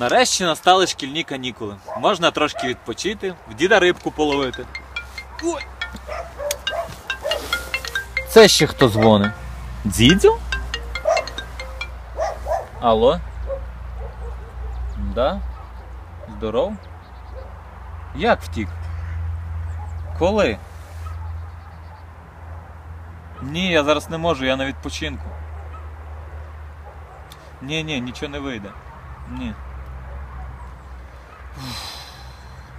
Нарешті настали шкільні канікули. Можна трошки відпочити, в діда рибку половити. Ой. Це ще хто дзвонить? Дідзю? Алло? Да? Здоров? Як втік? Коли? Ні, я зараз не можу, я на відпочинку. Ні, ні, нічого не вийде. Ні.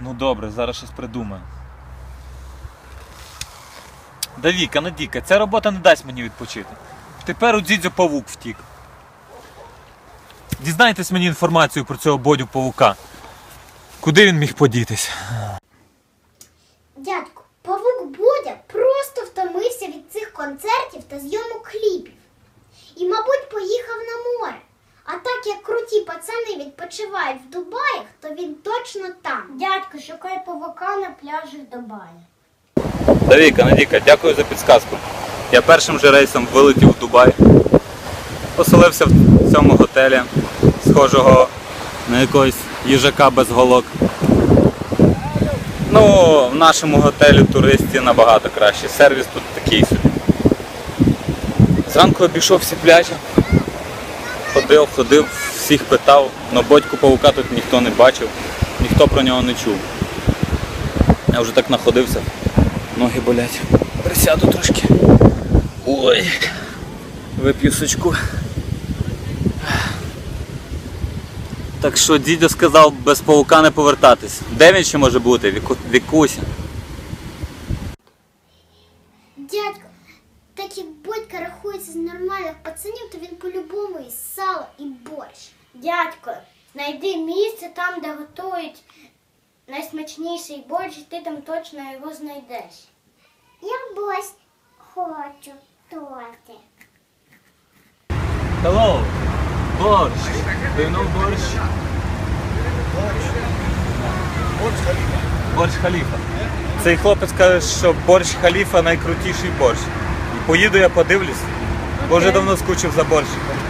Ну добре, зараз щось придумаю. Да Віка, ну ця робота не дасть мені відпочити. Тепер у дідзю павук втік. Дізнайтесь мені інформацію про цього бодю павука. Куди він міг подітись? Дядько, павук Бодя просто втомився від цих концертів та зйомок кліпів. І, мабуть, поїхав на море. А так як круті пацани відпочивають в Дубаях, то він точно там. Дядько, шукай павука на пляжі Дубая. Давіка, Надіка, дякую за підсказку. Я першим же рейсом вилетів в Дубай, поселився в цьому готелі, схожого на якогось їжака без голок. Ну, в нашому готелі туристи набагато краще. Сервіс тут такий собі. Зранку обійшов всі пляжі. Ходив, ходив, всіх питав, але бодьку павука тут ніхто не бачив, ніхто про нього не чув. Я вже так находився. Ноги болять. Присяду трошки. Ой. Вип'ю сочку. Так що дідьо сказав без паука не повертатись. Де він ще може бути? Вікуся. Дядько, так як Бодька рахується з нормальних пацанів, то він по-любому і сало, і борщ. Дядько, знайди місце там, де готують найсмачніший борщ, і ти там точно його знайдеш. Я борщ хочу торти. Hello. Борщ. Do you know борщ? Борщ халіфа. Цей хлопець каже, що борщ халіфа найкрутіший борщ. І поїду я подивлюсь, бо вже давно скучив за борщиком.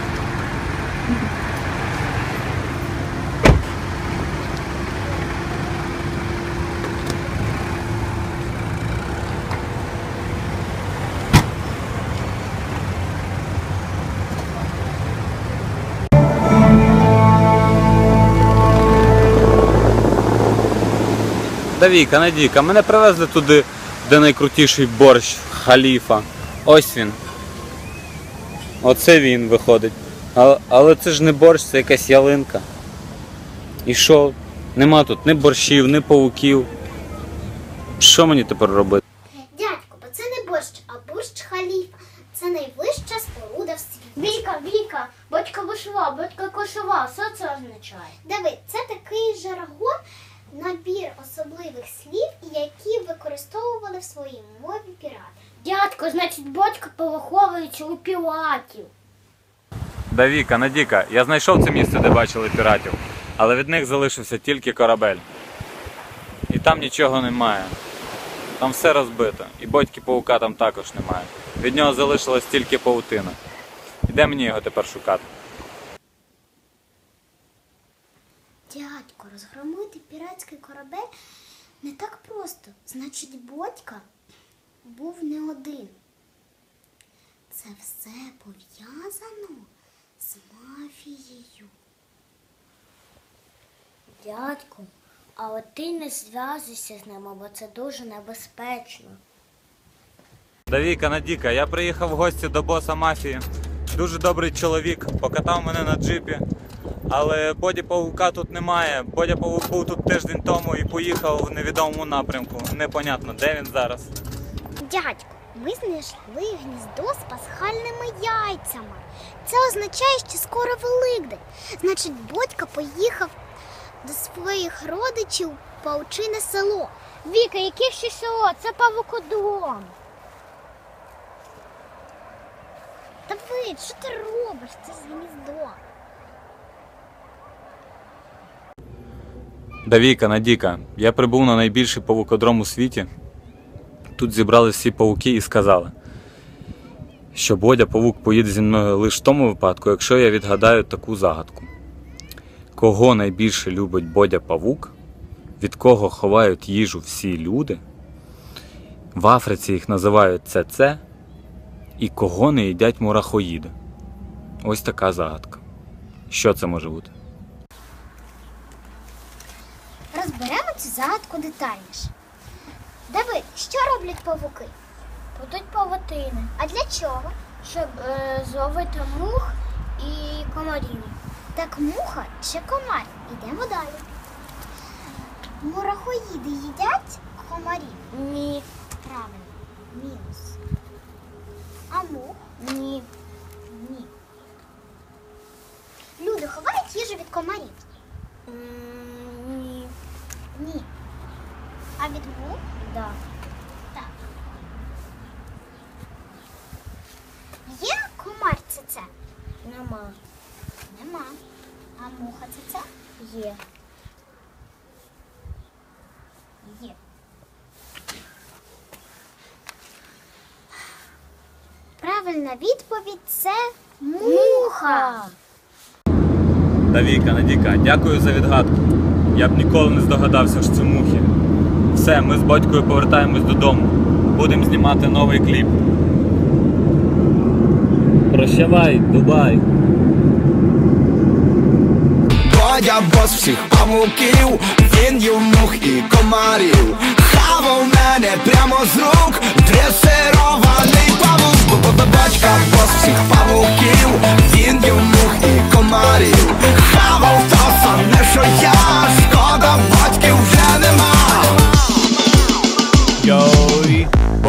Давіка, Надійка, мене привезли туди, де найкрутіший борщ халіфа. Ось він. Оце він виходить. Але, але це ж не борщ, це якась ялинка. І що? Нема тут ні борщів, ні пауків. Що мені тепер робити? Дядько, бо це не борщ халіфа. Це найвища споруда в світі. Віка, Віка, батька вишива, батька кошова. Що це означає? Диви, це такий жаргон, набір особливих слів, які використовували в своїй мові пірати. Дядько, значить, повиховуючи у пілатів. Давіка, Надіка, я знайшов це місце, де бачили піратів, але від них залишився тільки корабель. І там нічого немає. Там все розбито. І батьки паука там також немає. Від нього залишилась тільки паутина. І де мені його тепер шукати? Дядько, розгромити піратський корабель не так просто. Значить, батька був не один. Це все пов'язано з мафією. Дядьку, але ти не зв'язуйся з ними, бо це дуже небезпечно. Давіка, Надіка, я приїхав в гості до боса мафії. Дуже добрий чоловік, покатав мене на джипі. Але Боді Павука тут немає. Бодя Павук був тут тиждень тому і поїхав в невідомому напрямку. Непонятно, де він зараз. Дядько, ми знайшли гніздо з пасхальними яйцями. Це означає, що скоро Великдень. Значить, батько поїхав до своїх родичів в паучине село. Віка, яке ще село? Це павукодом. Давид, що ти робиш? Це ж гніздо. Давіка, Надіка, я прибув на найбільший павукодром у світі. Тут зібрали всі павуки і сказали, що Бодя павук поїде зі мною лише в тому випадку, якщо я відгадаю таку загадку. Кого найбільше любить Бодя Павук? Від кого ховають їжу всі люди? В Африці їх називають ЦЦ. І кого не їдять мурахоїди? Ось така загадка. Що це може бути? Розберемо цю загадку детальніше. Давид, що роблять павуки? Будуть павутини, А для чого? щоб е, зловити мух і комарів. Так муха чи комар? Ідемо далі. Мурахоїди їдять комарів. Ні, Правильно. Мінус. А мух? ні, Ні. Люди ховають їжу від комарів? М, ні, Ні. А від мух? да. Так. Є комар це це? Нема. Нема. А муха це це? Є. Є. Правильна відповідь це муха. Навіка, Надіка, дякую за відгадку. Я б ніколи не здогадався, що це мухи. Все, ми з батькою повертаємось додому. Будемо знімати новий кліп. Прощавай, Дубай. Бодя бос всіх павуків, він їв мух і комарів. Хавав мене прямо з рук, дресирований павук. Батька бос всіх павуків, він їв мух і комарів. Хавав то саме, що я, шкода батьків вже нема.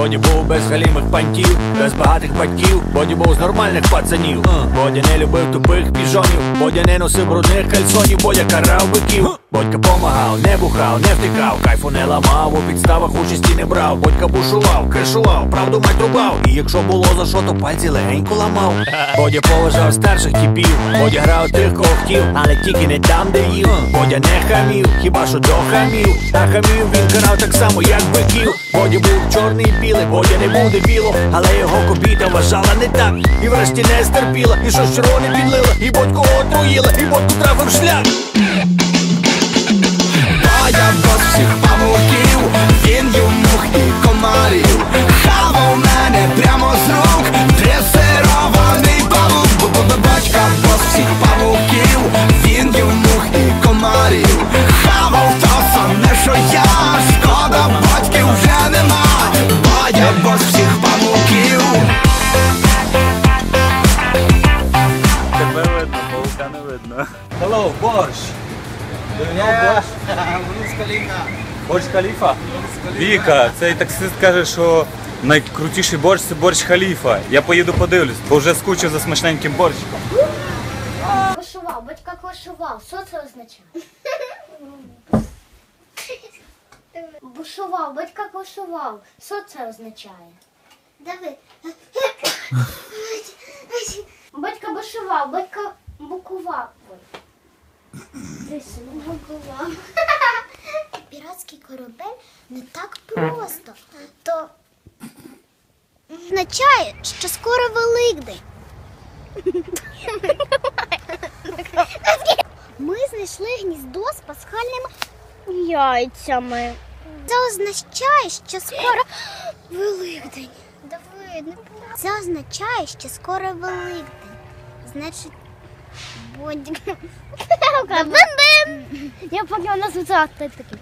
Йой, Боді був без галімих пантів, без багатих батьків, Боді був з нормальних пацанів. Бодя не любив тупих піжонів, Бодя не носив брудних кальсонів, Бодя карав биків. Бодька помагав, не бухав, не втикав, кайфу не ламав, у підставах участі не брав. Бодька бушував, кришував, правду мать рубав. І якщо було за що, то пальці легенько ламав. Бодя поважав старших типів, Бодя грав тих, кого хотів, але тільки не там, де їв. Бодя не хамів, хіба що до хамів. А хамів він карав так само, як биків. Бодя був чорний і бо я не буде біло, але його кобіта вважала не так. І врешті не стерпіла, і щось червоне підлила, і бодьку отруїла, і бодьку трафив шлях. Та я вас всіх павуків, він їв і комарів. Хавав мене прямо з рук, видно. Hello, борщ. Do you know борщ? Борщ Халіфа? Віка, цей таксист каже, що найкрутіший борщ це борщ Халіфа. Я поїду подивлюсь, бо вже скучив за смачненьким борщиком. Кошував, батька кошував. Що це означає? Бушував, батька кошував. Що це означає? Давид. Батька бушував, батька букував. Букував. Піратський корабель не так просто. То означає, що скоро Великдень. Ми знайшли гніздо з пасхальними яйцями. Це означає, що скоро Великдень. Давид, не. Це означає, що скоро Великдень. Значить, Бодік. Бим-бим! Я поки у нас такий.